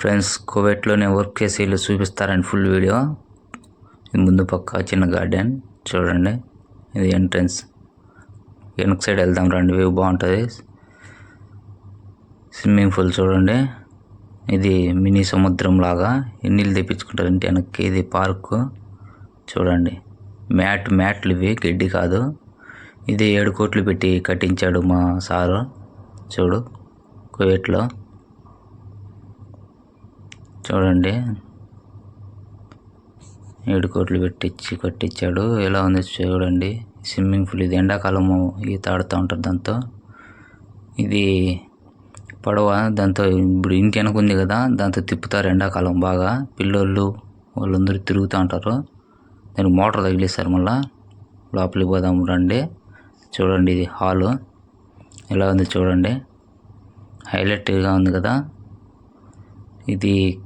Friends కోవెట్లోనే work చేసి వీళ్ళు చూపిస్తారండి ఫుల్ వీడియో ముందు పక్క చిన్న గార్డెన్ చూడండి. ఇది ఎంట్రన్స్ వెనక సైడ్ వెళ్దాం రండి వ్యూ బాగుంటుంది. స్విమ్మింగ్ పూల్ చూడండి. ఇది మినీ సముద్రం లాగా. నీళ్ళు తెప్పించుకుంటారు వెనక్కి. ఇది పార్కు చూడండి. మ్యాట్ మ్యాట్లు ఇవి గడ్డి కాదు. ఇది ఏడు కోట్లు పెట్టి కట్టించాడు మా సారు. చూడు కువైట్లో చూడండి. ఏడు కోట్లు పెట్టించి కట్టించాడు ఎలా ఉంది చూడండి. స్విమ్మింగ్ పూల్ ఇది ఎండాకాలము ఈత ఆడుతూ ఉంటారు దాంతో. ఇది పడవ దాంతో ఇప్పుడు ఇంటి వెనక ఉంది కదా దాంతో తిప్పుతారు ఎండాకాలం బాగా. పిల్లోళ్ళు వాళ్ళందరూ తిరుగుతూ ఉంటారు. దానికి మోటార్ తగిలేస్తారు మళ్ళా. లోపలికి పోదాం రండి. చూడండి ఇది హాలు. ఎలా ఉంది చూడండి. హైలైట్గా ఉంది కదా. ఇది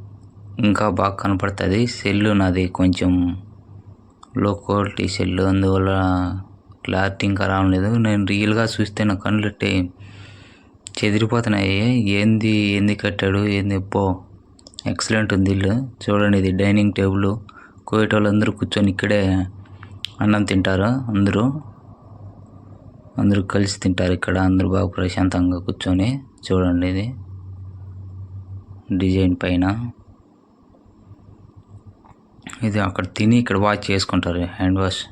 ఇంకా బాగా కనపడుతుంది. సెల్ నాది కొంచెం లో క్వాలిటీ సెల్ అందువల్ల క్లారిటీ ఇంకా రావట్లేదు. నేను రియల్గా చూస్తే నా కళ్ళు చెదిరిపోతున్నాయి. ఏంది ఏంది కట్టాడు ఏంది? ఎప్పో ఎక్సలెంట్ ఉంది ఇల్లు. చూడండి ఇది డైనింగ్ టేబుల్ కోయట వాళ్ళందరూ కూర్చొని ఇక్కడే అన్నం తింటారు. అందరూ అందరూ కలిసి తింటారు ఇక్కడ. అందరూ బాగా ప్రశాంతంగా కూర్చొని చూడండి ఇది. డిజైన్ పైన. ఇది అక్కడ తిని ఇక్కడ వాష్ చేసుకుంటారు. Hand wash.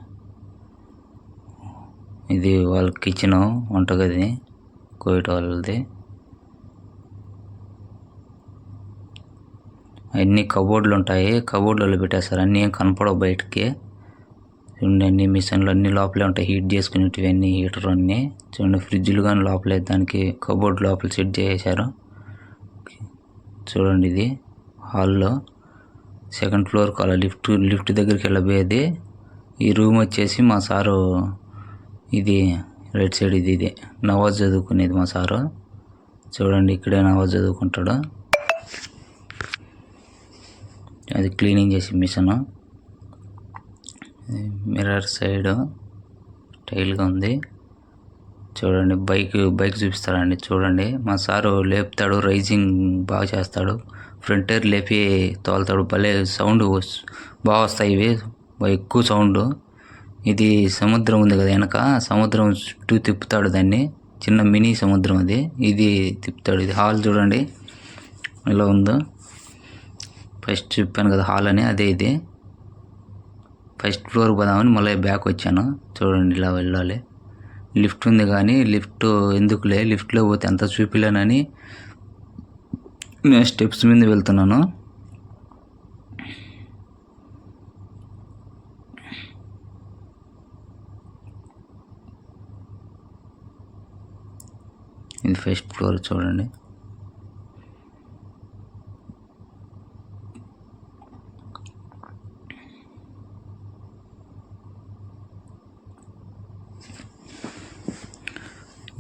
ఇది వాళ్ళ కిచెన్ వంటగది కోవిడ్ వాళ్ళది. అన్ని కబోర్డులు ఉంటాయి కబోర్డులలో పెట్టేస్తారు. అన్నీ ఏం కనపడవు బయటకి. చూడండి అన్ని మిషన్లు అన్ని లోపలే ఉంటాయి. హీట్ చేసుకునేటివి అన్నీ హీటర్ అన్నీ. చూడండి ఫ్రిడ్జ్లు కానీ లోపలే. దానికి కబోర్డ్ లోపల సెట్ చేసారు చూడండి ఇది హాల్లో. సెకండ్ ఫ్లోర్ కాల లిఫ్ట్ లిఫ్ట్ దగ్గరికి వెళ్ళబోయేది. ఈ రూమ్ వచ్చేసి మా సారు ఇది రైట్ సైడ్ ఇది ఇది. నవాజ్ చదువుకునేది మా సారు. చూడండి ఇక్కడే నవాజ్ చదువుకుంటాడు. అది క్లీనింగ్ చేసి మిషన్. మిర్రర్ సైడ్ టైల్గా ఉంది. చూడండి బైక్ బైక్ చూపిస్తారండి. చూడండి మా సారు లేపుతాడు రైజింగ్ బాగా చేస్తాడు. ఫ్రంట్ లేపి తోలుతాడు. భలే సౌండ్ బాగా వస్తాయి ఇవి. ఎక్కువ సౌండ్. ఇది సముద్రం ఉంది కదా వెనక. సముద్రం చుట్టూ తిప్పుతాడు దాన్ని. చిన్న మినీ సముద్రం అది. ఇది తిప్పుతాడు. ఇది హాల్ చూడండి. ఎలా ఉందో. ఫస్ట్ చెప్పాను కదా హాల్ అని. అదే ఇది. ఫస్ట్ ఫ్లోర్ పోదామని మళ్ళీ బ్యాక్ వచ్చాను. చూడండి ఇలా వెళ్ళాలి. లిఫ్ట్ ఉంది కానీ లిఫ్ట్ ఎందుకులే? లిఫ్ట్లో పోతే ఎంత చూపిలేనని నేను స్టెప్స్ మీద వెళ్తున్నాను. ఇది ఫస్ట్ ఫ్లోర్ చూడండి.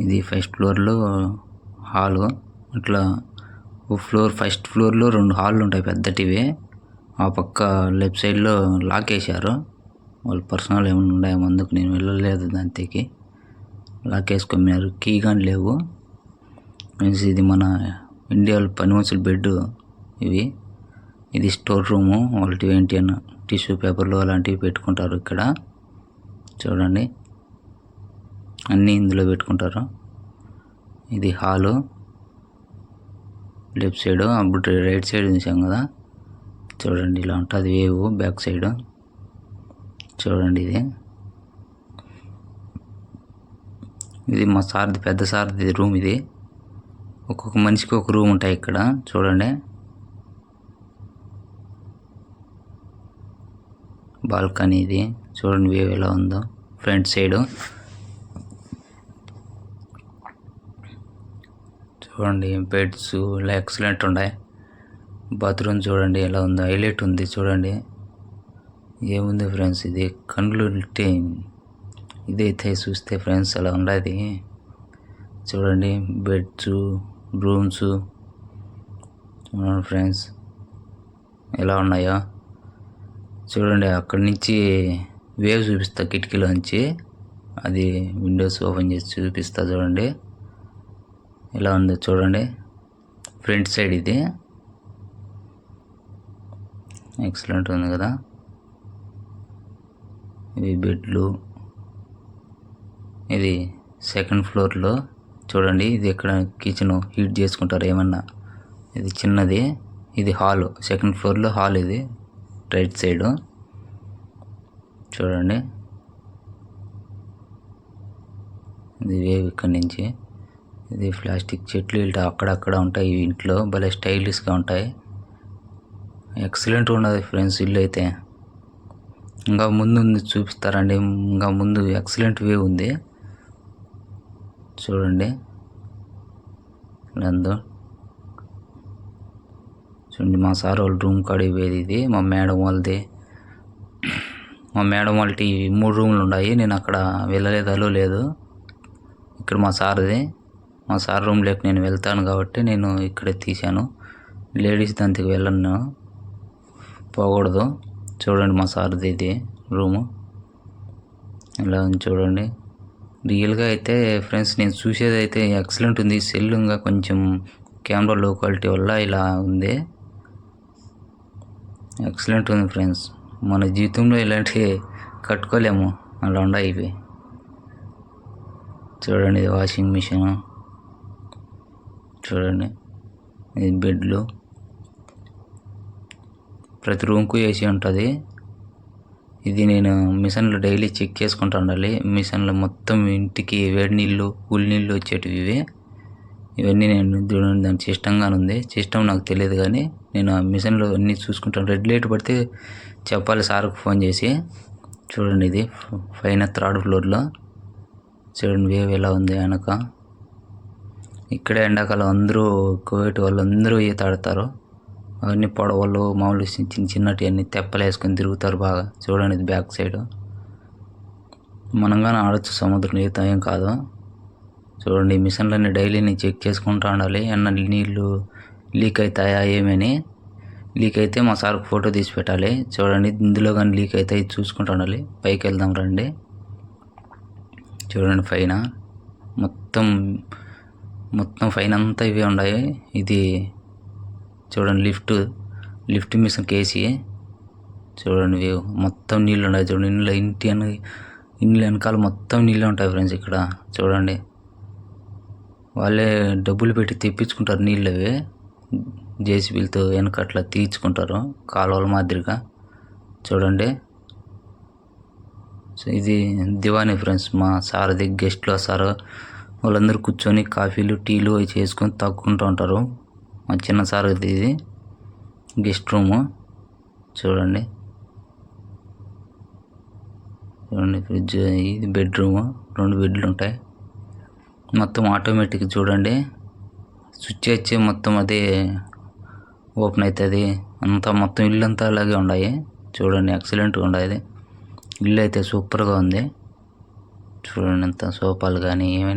ఇది ఫస్ట్ ఫ్లోర్లో హాలు ఇట్లా ఫ్లోర్ ఫస్ట్ ఫ్లోర్లో రెండు హాళ్ళు ఉంటాయి పెద్దటివి. ఆ పక్క లెఫ్ట్ సైడ్లో లాక్ వేసారు వాళ్ళు పర్సనల్ ఏమైనా ఉన్నాయేమో అందుకు నేను వెళ్ళలేదు దాంతోకి. లాక్ వేసుకున్నారు కీ కానీ లేవు. మీన్స్ ఇది మన ఇండియాలో పని మనుషుల బెడ్ ఇవి. ఇది స్టోర్ రూము. వాళ్ళకి ఏంటి అని టిష్యూ పేపర్లు అలాంటివి పెట్టుకుంటారు ఇక్కడ. చూడండి. అన్నీ ఇందులో పెట్టుకుంటారు. ఇది హాలు. లెఫ్ట్ సైడ్ అప్పుడు రైట్ సైడ్ చూసాం కదా. చూడండి ఇలా ఉంటుంది వేవ్ బ్యాక్ సైడ్. చూడండి ఇది. ఇది మా సార్ది పెద్ద సార్ది రూమ్ ఇది. ఒక్కొక్క మనిషికి ఒక రూమ్ ఉంటాయి ఇక్కడ చూడండి. బాల్కనీ ఇది. చూడండి వేవ్ ఎలా ఉందో. Front side. చూడండి బెడ్స్ ఇలా ఎక్సలెంట్ ఉన్నాయి. బాత్రూమ్ చూడండి ఎలా ఉందో హైలైట్ ఉంది చూడండి. ఏముంది ఫ్రెండ్స్ ఇది కండ్లు ఇట్టే ఇదైతే చూస్తే ఫ్రెండ్స్ అలా ఉండదు. చూడండి బెడ్స్ రూమ్స్. ఫ్రెండ్స్ ఎలా ఉన్నాయో. చూడండి అక్కడి నుంచి వేవ్ చూపిస్తా కిటికీలోంచి. అది విండోస్ ఓపెన్ చేసి చూపిస్తా చూడండి. ఎలా ఉందో చూడండి. ఫ్రంట్ సైడ్ ఇది. ఎక్సలెంట్ ఉంది కదా. ఇవి బెడ్లు. ఇది సెకండ్ ఫ్లోర్లో చూడండి ఇది ఎక్కడ కిచెన్ హీట్ చేసుకుంటారు ఏమన్నా. ఇది చిన్నది. ఇది హాల్ సెకండ్ ఫ్లోర్లో హాల్ ఇది. రైట్ సైడ్ చూడండి. ఇది వేవ్ ఇక్కడి నుంచి. ఇది ప్లాస్టిక్ చెట్లు ఇట్లా అక్కడక్కడ ఉంటాయి ఇంట్లో. భలే స్టైలిష్గా ఉంటాయి. ఎక్సలెంట్ ఉన్నది ఫ్రెండ్స్ ఇల్లు అయితే. ఇంకా ముందు ఉంది చూపిస్తారండి. ఇంకా ముందు ఎక్సలెంట్ వ్యూ ఉంది. చూడండి. నందు. చూడండి మా సార్ వాళ్ళ రూమ్ కాడికి పోయేది ఇది. మా మేడం వాళ్ళది. మా మేడం వాళ్ళకి మూడు రూమ్లు ఉన్నాయి. నేను అక్కడ వెళ్ళలేదు అలో లేదు. ఇక్కడ మా సార్ది. మా సార్ రూమ్లోకి నేను వెళ్తాను కాబట్టి నేను ఇక్కడే తీశాను. లేడీస్ దానికి వెళ్ళను. పోకూడదు. చూడండి మా సార్ది ఇది రూము. ఇలా ఉంది చూడండి. రియల్గా అయితే ఫ్రెండ్స్ నేను చూసేది అయితే ఎక్సలెంట్ ఉంది. సెల్ ఇంకా కొంచెం కెమెరా లో క్వాలిటీ వల్ల ఇలా ఉంది. ఎక్సలెంట్ ఉంది ఫ్రెండ్స్. మన జీవితంలో ఇలాంటివి కట్టుకోలేము. అలా ఉన్నాయి ఇవి. చూడండి ఇది వాషింగ్ మిషన్ చూడండి. ఇది బెడ్లు ప్రతి రూమ్కు ఏసీ ఉంటుంది. ఇది నేను మిషన్లో డైలీ చెక్ చేసుకుంటూ ఉండాలి. మిషన్లో మొత్తం ఇంటికి వేడి నీళ్ళు కూల్ నీళ్ళు వచ్చేటివి ఇవి. ఇవన్నీ నేను చూడండి దాని సిస్టంగానే ఉంది. సిస్టమ్ నాకు తెలియదు కానీ నేను ఆ మిషన్లో అన్నీ చూసుకుంటాను రెడ్ లైట్ పడితే చెప్పాలి సార్కు ఫోన్ చేసి. చూడండి ఇది పైన థర్డ్ ఫ్లోర్లో. చూడండి వేవ్ ఎలా ఉంది వెనక. ఇక్కడే ఎండాకాలం అందరూ కోవిడ్ వాళ్ళు అందరూ ఈత ఆడతారు అవన్నీ పొడవలు మామూలు చిన్న చిన్నటి అన్ని తెప్పలు వేసుకొని తిరుగుతారు బాగా. చూడండి ఇది బ్యాక్ సైడ్. మనం కానీ సముద్రం ఈత ఏం కాదు. చూడండి మిషన్లన్నీ డైలీ నేను చెక్ చేసుకుంటూ ఉండాలి. అన్న నీళ్ళు లీక్ అవుతాయా ఏమని. లీక్ అయితే మా సార్కి ఫోటో తీసి పెట్టాలి. చూడండి ఇందులో కానీ లీక్ అయితే ఇది చూసుకుంటూ ఉండాలి. పైకి వెళ్దాం రండి. చూడండి పైన మొత్తం మొత్తం పైన అంతా ఇవే ఉన్నాయి ఇది చూడండి లిఫ్ట్ లిఫ్ట్ మిషన్ కేసి. చూడండి వ్యూ మొత్తం నీళ్ళు ఉన్నాయి చూడండి ఇంట్లో ఇంటి అని ఇండ్ల వెనకాల మొత్తం నీళ్ళు ఉంటాయి ఫ్రెండ్స్ ఇక్కడ. చూడండి వాళ్ళే డబ్బులు పెట్టి తెప్పించుకుంటారు నీళ్ళు అవి. జేసీబీలతో వెనక అట్లా తీర్చుకుంటారు కాలువల మాదిరిగా. చూడండి సో ఇది దివానీ ఫ్రెండ్స్ మా సారది గెస్ట్లు వస్తారు వాళ్ళందరూ కూర్చొని కాఫీలు టీలు అవి చేసుకొని తాక్కుంటూ ఉంటారు. మా చిన్న సార్ ఇది. Guest room. చూడండి. చూడండి ఫ్రిడ్జ్ ఇది బెడ్రూము. రెండు బెడ్లు ఉంటాయి. మొత్తం ఆటోమేటిక్ చూడండి. స్విచ్ వచ్చి మొత్తం అది ఓపెన్ అవుతుంది. అంతా మొత్తం ఇల్లు అంతా అలాగే ఉన్నాయి. చూడండి ఎక్సలెంట్గా ఉండేది ఇల్లు అయితే సూపర్గా ఉంది. చూడండి అంత సోఫాలు కానీ ఏమైనా